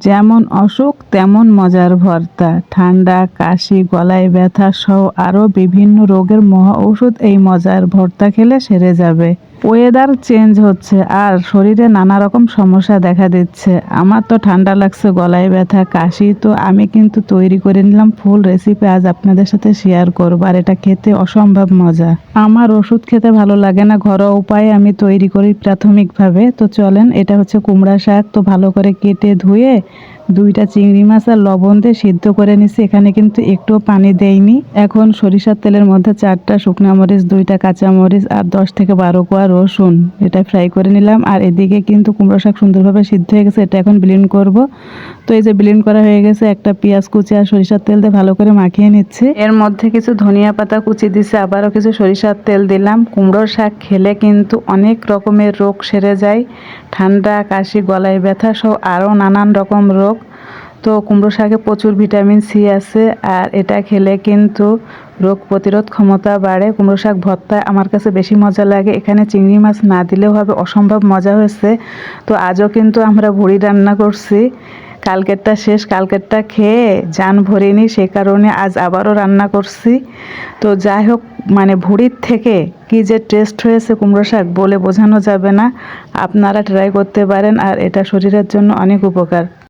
যেমন অসুখ, তেমন মজার ভর্তা ঠান্ডা, কাশি, গলায় ব্যথা সহ আরও বিভিন্ন রোগের মহা ঔষধ এই মজার ভর্তা খেলে সেরে যাবে। ওয়েদার চেঞ্জ হচ্ছে আর শরীরে নানা রকম সমস্যা দেখা দিচ্ছে। আমার তো ঠান্ডা লাগছে, গলায় ব্যথা, কাশি, তো আমি কিন্তু তৈরি করে নিলাম ফুল রেসিপি আজ আপনাদের সাথে শেয়ার করব আর এটা খেতে অসম্ভব মজা। আমার ওষুধ খেতে ভালো লাগে না, ঘরোয়া উপায়ে আমি তৈরি করি প্রাথমিকভাবে। তো চলেন, এটা হচ্ছে কুমড়া শাক, তো ভালো করে কেটে ধুয়ে দুইটা চিংড়ি মাছ আর লবণ দিয়ে সিদ্ধ করে নিছি। এখানে কিন্তু একটুও পানি দেইনি। এখন সরিষার তেলের মধ্যে চারটা শুকনা মরিচ, দুইটা কাঁচা মরিচ আর দশ থেকে বারো কোয়া রসুন। এটা ফ্রাই করে নিলাম। আর এদিকে কিন্তু কুমড়ো শাক সুন্দরভাবে সিদ্ধ হয়ে গেছে। এটা এখন ব্লিন্ড করব। তো এই যে ব্লিন্ড করা হয়ে গেছে, একটা পেঁয়াজ কুচি আর সরিষার তেল দিয়ে ভালো করে মাখিয়ে নিচ্ছে। এর মধ্যে কিছু ধনিয়া পাতা কুচি দিছে, আবারও কিছু সরিষার তেল দিলাম। কুমড়োর শাক খেলে কিন্তু অনেক রকমের রোগ সেরে যায়। ঠান্ডা, কাশি, গলায় ব্যথা সহ আরও নানান রকম রোগ তো কুমড়ো শাকে প্রচুর ভিটামিন সি আছে আর এটা খেলে কিন্তু রোগ প্রতিরোধ ক্ষমতা বাড়ে। কুমড়ো শাক ভর্তা আমার কাছে বেশি মজা লাগে। এখানে চিংড়ি মাছ না দিলেও হবে, অসম্ভব মজা হয়েছে। তো আজও কিন্তু আমরা ভুড়ি রান্না করছি। কালকেরটা শেষ, কালকেরটা খেয়ে যান ভরিনি, সে কারণে আজ আবারও রান্না করছি। তো যাই হোক মানে ভুড়ির থেকে কি যে টেস্ট হয়েছে কুমড়ো শাক বলে বোঝানো যাবে না। আপনারা ট্রাই করতে পারেন আর এটা শরীরের জন্য অনেক উপকার।